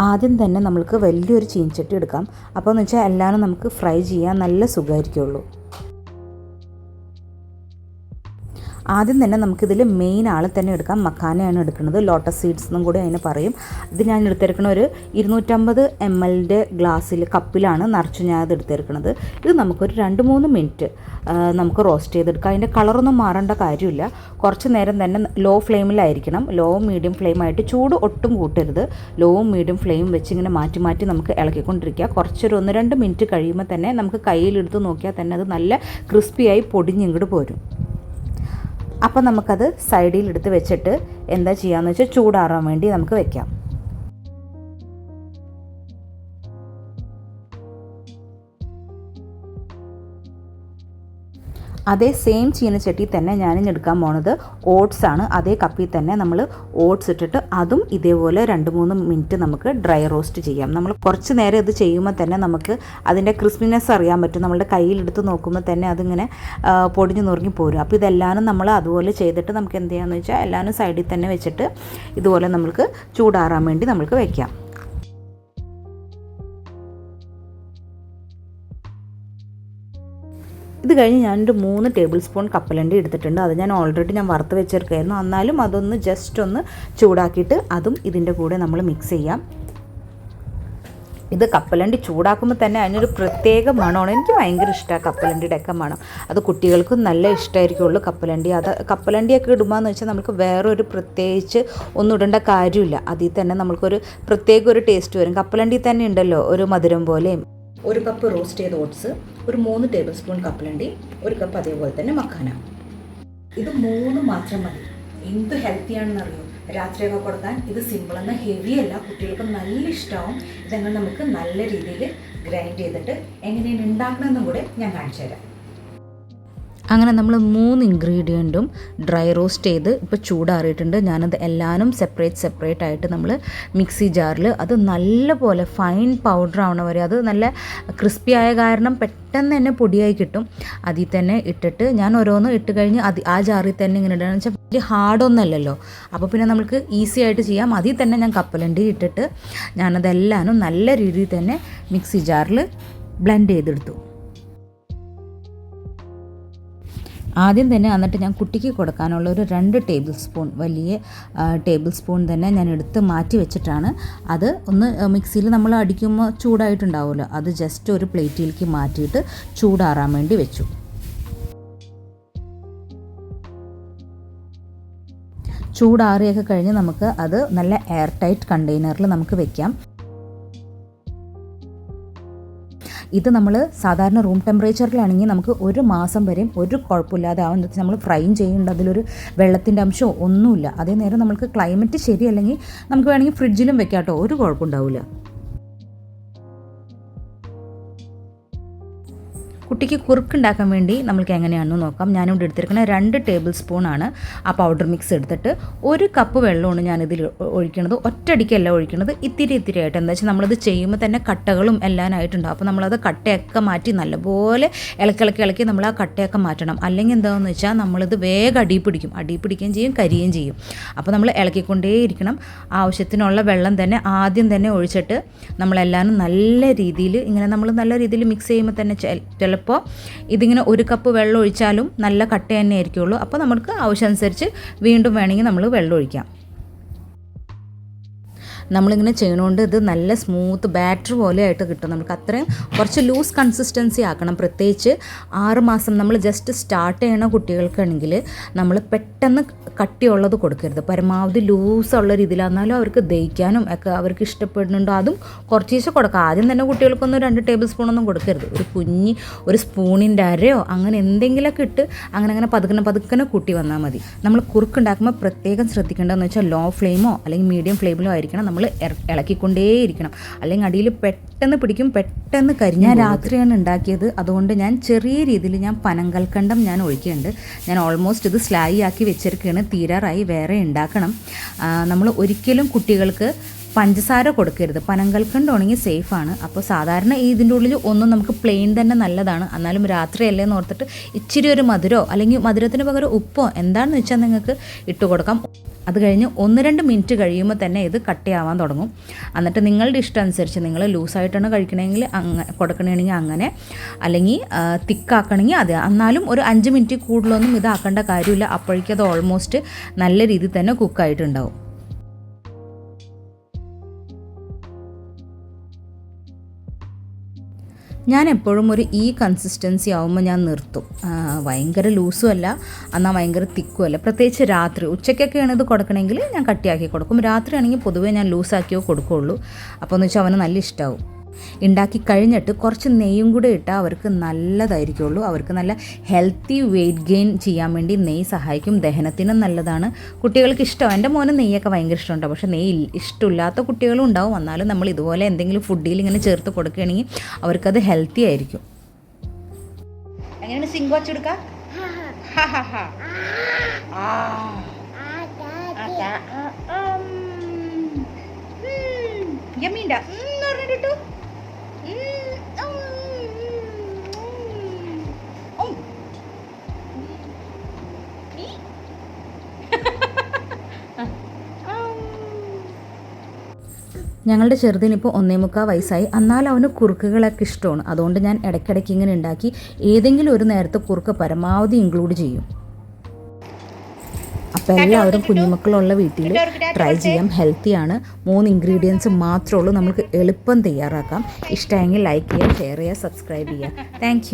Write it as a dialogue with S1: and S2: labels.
S1: ആദ്യം തന്നെ നമ്മൾക്ക് വലിയൊരു ചീൻചട്ടി എടുക്കാം. അപ്പോൾ എന്ന് വെച്ചാൽ എല്ലാവരും നമുക്ക് ഫ്രൈ ചെയ്യാൻ നല്ല സുഖമായിരിക്കുള്ളൂ ആദ്യം തന്നെ നമുക്കിതിൽ മെയിൻ ആളെ തന്നെ എടുക്കാം. മക്കാനയാണ് എടുക്കുന്നത്. ലോട്ടസ് സീഡ്സ് എന്നും കൂടി അതിന് പറയും. ഇത് ഞാൻ എടുത്തിരിക്കുന്ന ഒരു ഇരുന്നൂറ്റമ്പത് എം എല്ലിന്റെ ഗ്ലാസ്സിൽ കപ്പിലാണ് നിറച്ച് ഞാൻ അത് എടുത്തിരിക്കുന്നത്. ഇത് നമുക്കൊരു രണ്ട് മൂന്ന് മിനിറ്റ് നമുക്ക് റോസ്റ്റ് ചെയ്തെടുക്കാം. അതിന്റെ കളറൊന്നും മാറേണ്ട കാര്യമില്ല. കുറച്ച് നേരം തന്നെ ലോ ഫ്ലെയിമിലായിരിക്കണം ലോ മീഡിയം ഫ്ലെയിമായിട്ട് ചൂട് ഒട്ടും കൂട്ടരുത്. ലോവും മീഡിയം ഫ്ലെയിം വെച്ച് ഇങ്ങനെ മാറ്റി മാറ്റി നമുക്ക് ഇളക്കിക്കൊണ്ടിരിക്കുക. കുറച്ചൊരു ഒന്ന് രണ്ട് മിനിറ്റ് കഴിയുമ്പോൾ തന്നെ നമുക്ക് കയ്യിലെടുത്ത് നോക്കിയാൽ തന്നെ അത് നല്ല ക്രിസ്പിയായി പൊടിഞ്ഞിങ്ങോട്ട് പോരും. അപ്പം നമുക്കത് സൈഡിൽ എടുത്ത് വെച്ചിട്ട് എന്താ ചെയ്യാന്ന് വെച്ചാൽ ചൂടാറാൻ വേണ്ടി നമുക്ക് വെക്കാം. അതേ സെയിം ചീനച്ചട്ടി തന്നെ ഞാനിന്ന് എടുക്കാൻ പോണത് ഓട്സ് ആണ്. അതേ കപ്പിൽ തന്നെ നമ്മൾ ഓട്സ് ഇട്ടിട്ട് അതും ഇതേപോലെ രണ്ട് മൂന്ന് മിനിറ്റ് നമുക്ക് ഡ്രൈ റോസ്റ്റ് ചെയ്യാം. നമ്മൾ കുറച്ച് നേരം ഇത് ചെയ്യുമ്പോൾ തന്നെ നമുക്ക് അതിന്റെ ക്രിസ്പിനെസ് അറിയാൻ പറ്റും. നമ്മളുടെ കയ്യിലെടുത്ത് നോക്കുമ്പോൾ തന്നെ അതിങ്ങനെ പൊടിഞ്ഞു നുറുങ്ങി പോരും. അപ്പോൾ ഇതെല്ലാം നമ്മൾ അതുപോലെ ചെയ്തിട്ട് നമുക്ക് എന്ത് ചെയ്യാമെന്ന് വെച്ചാൽ എല്ലാവരും സൈഡിൽ തന്നെ വെച്ചിട്ട് ഇതുപോലെ നമുക്ക് ചൂടാറാൻ വേണ്ടി നമുക്ക് വെക്കാം. ഇത് കഴിഞ്ഞ് ഞാനൊരു മൂന്ന് ടേബിൾ സ്പൂൺ കപ്പലണ്ടി എടുത്തിട്ടുണ്ട്. അത് ഞാൻ ഓൾറെഡി ഞാൻ വറുത്ത് വെച്ചെടുക്കായിരുന്നു. എന്നാലും അതൊന്ന് ജസ്റ്റ് ഒന്ന് ചൂടാക്കിയിട്ട് അതും ഇതിന്റെ കൂടെ നമ്മൾ മിക്സ് ചെയ്യാം. ഇത് കപ്പലണ്ടി ചൂടാക്കുമ്പോൾ തന്നെ അതിനൊരു പ്രത്യേക മണമാണ്. എനിക്ക് ഭയങ്കര ഇഷ്ടമാണ് കപ്പലണ്ടിയുടെ ഒക്കെ മണം. അത് കുട്ടികൾക്കും നല്ല ഇഷ്ടമായിരിക്കുള്ളൂ കപ്പലണ്ടി. അത് കപ്പലണ്ടിയൊക്കെ ഇടുമ്പോൾ വെച്ചാൽ നമുക്ക് വേറൊരു പ്രത്യേകിച്ച് ഒന്നും ഇടേണ്ട കാര്യമില്ല. അതിൽ തന്നെ നമുക്കൊരു പ്രത്യേക ഒരു ടേസ്റ്റ് വരും. കപ്പലണ്ടി തന്നെ ഉണ്ടല്ലോ ഒരു മധുരം പോലെയും ഒരു കപ്പ് റോസ്റ്റ് ചെയ്ത ഓട്സ് ഒരു മൂന്ന് ടേബിൾ സ്പൂൺ കപ്പലണ്ടി ഒരു കപ്പ് അതേപോലെ തന്നെ മക്കാന. ഇത് മൂന്ന് മാത്രം മതി. എന്ത് ഹെൽത്തിയാണെന്ന് അറിയോ രാത്രിയൊക്കെ കൊടുക്കാൻ ഇത് സിമ്പിൾ എന്നാൽ ഹെവി അല്ല. കുട്ടികൾക്ക് നല്ല ഇഷ്ടമാവും ഇതങ്ങനെ നമുക്ക് നല്ല രീതിയിൽ ഗ്രൈൻഡ് ചെയ്തിട്ട് എങ്ങനെയാണ് ഉണ്ടാക്കണമെന്നും കൂടെ ഞാൻ കാണിച്ചു തരാം അങ്ങനെ നമ്മൾ മൂന്ന് ഇൻഗ്രീഡിയന്റും ഡ്രൈ റോസ്റ്റ് ചെയ്ത് ഇപ്പോൾ ചൂടാറിയിട്ടുണ്ട്. ഞാനത് എല്ലാവരും സെപ്പറേറ്റ് സെപ്പറേറ്റ് ആയിട്ട് നമ്മൾ മിക്സി ജാറിൽ അത് നല്ലപോലെ ഫൈൻ പൗഡർ ആവണ വരെ അത് നല്ല ക്രിസ്പി ആയ കാരണം പെട്ടെന്ന് തന്നെ പൊടിയായി കിട്ടും. അതിൽ തന്നെ ഇട്ടിട്ട് ഞാൻ ഓരോന്ന് ഇട്ട് കഴിഞ്ഞ് അത് ആ ജാറിൽ തന്നെ ഇങ്ങനെ ഇടുകയെന്ന് വെച്ചാൽ വലിയ ഹാർഡൊന്നല്ലല്ലോ അപ്പോൾ പിന്നെ നമുക്ക് ഈസി ആയിട്ട് ചെയ്യാം. അതിൽ തന്നെ ഞാൻ കപ്പലണ്ടി ഇട്ടിട്ട് ഞാനതെല്ലാനും നല്ല രീതിയിൽ തന്നെ മിക്സി ജാറിൽ ബ്ലെൻഡ് ചെയ്തെടുത്തു. ആദ്യം തന്നെ എന്നിട്ട് ഞാൻ കുട്ടിക്ക് കൊടുക്കാനുള്ള ഒരു രണ്ട് ടേബിൾ സ്പൂൺ വലിയ ടേബിൾ സ്പൂൺ തന്നെ ഞാൻ എടുത്ത് മാറ്റി വെച്ചിട്ടാണ്. അത് ഒന്ന് മിക്സിയിൽ നമ്മൾ അടിക്കുമ്പോൾ ചൂടായിട്ടുണ്ടാവുമല്ലോ. അത് ജസ്റ്റ് ഒരു പ്ലേറ്റിലേക്ക് മാറ്റിയിട്ട് ചൂടാറാൻ വേണ്ടി വെച്ചു. ചൂടാറിയൊക്കെ കഴിഞ്ഞ് നമുക്ക് അത് നല്ല എയർ ടൈറ്റ് കണ്ടെയ്നറിൽ നമുക്ക് വെക്കാം. ഇത് നമ്മൾ സാധാരണ റൂം ടെമ്പറേച്ചറിലാണെങ്കിൽ നമുക്ക് ഒരു മാസം വരെയും ഒരു കുഴപ്പമില്ലാതെ ആവും നമ്മൾ ഫ്രൈ ചെയ്യേണ്ട. അതിലൊരു വെള്ളത്തിന്റെ അംശമോ ഒന്നുമില്ല. അതേ നേരം നമുക്ക് ക്ലൈമറ്റ് ശരിയല്ലെങ്കിൽ നമുക്ക് വേണമെങ്കിൽ ഫ്രിഡ്ജിലും വെക്കാം ഒരു കുഴപ്പമുണ്ടാവില്ല കുട്ടിക്ക് കുറുക്കുണ്ടാക്കാൻ വേണ്ടി നമ്മൾക്ക് എങ്ങനെയാണെന്ന് നോക്കാം. ഞാനിവിടെ എടുത്തിരിക്കുന്ന രണ്ട് ടേബിൾ സ്പൂണാണ് ആ പൗഡർ മിക്സ് എടുത്തിട്ട് ഒരു കപ്പ് വെള്ളമാണ് ഞാനിതിൽ ഒഴിക്കുന്നത് ഒറ്റയടിക്കല്ല ഒഴിക്കുന്നത് ഇത്തിരി ഇത്തിരി ആയിട്ട് എന്താ വെച്ചാൽ നമ്മളിത് ചെയ്യുമ്പോൾ തന്നെ കട്ടകളും എല്ലാം ആയിട്ടുണ്ടാവും അപ്പോൾ നമ്മളത് കട്ടയൊക്കെ മാറ്റി നല്ലപോലെ ഇളക്കിളക്കി ഇളക്കി നമ്മൾ ആ കട്ടയൊക്കെ മാറ്റണം. അല്ലെങ്കിൽ എന്താണെന്ന് വെച്ചാൽ നമ്മളിത് വേഗം അടി പിടിക്കും. അടി പിടിക്കുകയും ചെയ്യും കരിയുകയും ചെയ്യും. അപ്പോൾ നമ്മൾ ഇളക്കിക്കൊണ്ടേയിരിക്കണം. ആവശ്യത്തിനുള്ള വെള്ളം തന്നെ ആദ്യം തന്നെ ഒഴിച്ചിട്ട് നമ്മളെല്ലാവരും നല്ല രീതിയിൽ ഇങ്ങനെ നമ്മൾ നല്ല രീതിയിൽ മിക്സ് ചെയ്യുമ്പോൾ തന്നെ ചിലപ്പോൾ ഇതിങ്ങനെ ഒരു കപ്പ് വെള്ളം ഒഴിച്ചാലും നല്ല കട്ട തന്നെ ആയിരിക്കുള്ളൂ. അപ്പോൾ നമുക്ക് ആവശ്യമനുസരിച്ച് വീണ്ടും വേണമെങ്കിൽ നമ്മൾ വെള്ളം ഒഴിക്കാം. നമ്മളിങ്ങനെ ചെയ്യണോണ്ട് ഇത് നല്ല സ്മൂത്ത് ബാറ്റർ പോലെ ആയിട്ട് കിട്ടും. നമുക്ക് അത്രയും കുറച്ച് ലൂസ് കൺസിസ്റ്റൻസി ആക്കണം. പ്രത്യേകിച്ച് ആറുമാസം നമ്മൾ ജസ്റ്റ് സ്റ്റാർട്ട് ചെയ്യണ കുട്ടികൾക്കാണെങ്കിൽ നമ്മൾ പെട്ടെന്ന് കട്ടിയുള്ളത് കൊടുക്കരുത്. പരമാവധി ലൂസുള്ള രീതിയിലാണെന്നാലും അവർക്ക് ദഹിക്കാനും ഒക്കെ അവർക്ക് ഇഷ്ടപ്പെടുന്നുണ്ടോ അതും കുറച്ചീശെ കൊടുക്കാം. ആദ്യം തന്നെ കുട്ടികൾക്കൊന്നും രണ്ട് ടേബിൾ സ്പൂണൊന്നും കൊടുക്കരുത്. ഒരു കുഞ്ഞി ഒരു സ്പൂണിന്റെ അരയോ അങ്ങനെ എന്തെങ്കിലുമൊക്കെ ഇട്ട് അങ്ങനെ അങ്ങനെ പതുക്കനെ പതുക്കനെ കൂട്ടി വന്നാൽ മതി. നമ്മൾ കുറുക്കുണ്ടാക്കുമ്പോൾ പ്രത്യേകം ശ്രദ്ധിക്കേണ്ടതെന്ന് വെച്ചാൽ ലോ ഫ്ലെയിമോ അല്ലെങ്കിൽ മീഡിയം ഫ്ലെയിമിലോ ആയിരിക്കണം. നമ്മൾ ഇളക്കിക്കൊണ്ടേയിരിക്കണം. അല്ലെങ്കിൽ അടിയിൽ പെട്ടെന്ന് പിടിക്കും പെട്ടെന്ന് കരിഞ്ഞ ഞാൻ രാത്രിയാണ് ഉണ്ടാക്കിയത്. അതുകൊണ്ട് ഞാൻ ചെറിയ രീതിയിൽ ഞാൻ പനങ്കൽക്കണ്ടം ഞാൻ ഒഴിക്കുന്നുണ്ട്. ഞാൻ ഓൾമോസ്റ്റ് ഇത് സ്ലായി ആക്കി വെച്ചിരിക്കുകയാണ്. തീരാറായി വേറെ ഉണ്ടാക്കണം. നമ്മൾ ഒരിക്കലും കുട്ടികൾക്ക് പഞ്ചസാര കൊടുക്കരുത്. പനങ്കൽക്കണ്ടാണെങ്കിൽ സേഫാണ് അപ്പോൾ സാധാരണ ഇതിന്റെ ഉള്ളിൽ ഒന്നും നമുക്ക് പ്ലെയിൻ തന്നെ നല്ലതാണ്. എന്നാലും രാത്രിയല്ലേ എന്ന് ഓർത്തിട്ട് ഇച്ചിരി ഒരു മധുരോ അല്ലെങ്കിൽ മധുരത്തിന് പകരം ഉപ്പോ എന്താണെന്ന് വെച്ചാൽ നിങ്ങൾക്ക് ഇട്ട് കൊടുക്കാം. അത് കഴിഞ്ഞ് ഒന്ന് രണ്ട് മിനിറ്റ് കഴിയുമ്പോൾ തന്നെ ഇത് കട്ടിയാവാൻ തുടങ്ങും. എന്നിട്ട് നിങ്ങളുടെ ഇഷ്ടം അനുസരിച്ച് നിങ്ങൾ ലൂസായിട്ടാണ് കഴിക്കണമെങ്കിൽ അങ്ങനെ കൊടുക്കണമെങ്കിൽ അങ്ങനെ. അല്ലെങ്കിൽ തിക്കാക്കണമെങ്കിൽ അത്. എന്നാലും ഒരു അഞ്ച് മിനിറ്റ് കൂടുതലൊന്നും ഇതാക്കേണ്ട കാര്യമില്ല. അപ്പോഴേക്കും അത് ഓൾമോസ്റ്റ് നല്ല രീതിയിൽ തന്നെ കുക്കായിട്ടുണ്ടാവും ഞാൻ എപ്പോഴും ഒരു ഈ കൺസിസ്റ്റൻസി ആവുമ്പോൾ ഞാൻ നിർത്തും. ഭയങ്കര ലൂസും അല്ല. എന്നാൽ ഭയങ്കര തിക്കും അല്ല. പ്രത്യേകിച്ച് രാത്രി ഉച്ചയ്ക്കൊക്കെയാണ് ഇത് കൊടുക്കണമെങ്കിൽ ഞാൻ കട്ടിയാക്കി കൊടുക്കും. രാത്രിയാണെങ്കിൽ പൊതുവേ ഞാൻ ലൂസാക്കിയോ കൊടുക്കുകയുള്ളൂ അപ്പോൾ എന്ന് വെച്ചാൽ അവന് നല്ല ഇഷ്ടമാവും ഉണ്ടാക്കി കഴിഞ്ഞിട്ട് കുറച്ച് നെയ്യും കൂടെ ഇട്ടാൽ അവർക്ക് നല്ലതായിരിക്കുള്ളൂ. അവർക്ക് നല്ല ഹെൽത്തി വെയിറ്റ് ഗെയിൻ ചെയ്യാൻ വേണ്ടി നെയ്യ് സഹായിക്കും. ദഹനത്തിനും നല്ലതാണ്. കുട്ടികൾക്ക് ഇഷ്ടം. എന്റെ മോനെ നെയ്യൊക്കെ ഭയങ്കര ഇഷ്ടമുണ്ടാവും പക്ഷേ നെയ്യ് ഇഷ്ടമില്ലാത്ത കുട്ടികളും ഉണ്ടാവും. എന്നാലും നമ്മൾ ഇതുപോലെ എന്തെങ്കിലും ഫുഡിൽ ഇങ്ങനെ ചേർത്ത് കൊടുക്കുകയാണെങ്കിൽ അവർക്കത് ഹെൽത്തി ആയിരിക്കും. എങ്ങനെയാണ് സിങ്ക് വച്ചെടുക്കുക യമ്മീണ്ട പറഞ്ഞിട്ടു ഞങ്ങളുടെ ചെറുതിന് ഇപ്പോൾ ഒന്നേ മുക്കാൽ വയസ്സായി. എന്നാൽ അവന് കുറുക്കുകളൊക്കെ ഇഷ്ടമാണ്. അതുകൊണ്ട് ഞാൻ ഇടയ്ക്കിടയ്ക്ക് ഇങ്ങനെ ഉണ്ടാക്കി ഏതെങ്കിലും ഒരു നേരത്തെ കുറുക്ക് പരമാവധി ഇൻക്ലൂഡ് ചെയ്യും. അപ്പോൾ എല്ലാവരും കുഞ്ഞുമക്കളുള്ള വീട്ടിൽ ട്രൈ ചെയ്യാം. ഹെൽത്തിയാണ് മൂന്ന് ഇൻഗ്രീഡിയൻസ് മാത്രമേ ഉള്ളൂ. നമുക്ക് എളുപ്പം തയ്യാറാക്കാം. ഇഷ്ടമെങ്കിൽ ലൈക്ക് ചെയ്യുക ഷെയർ ചെയ്യുക സബ്സ്ക്രൈബ് ചെയ്യുക താങ്ക്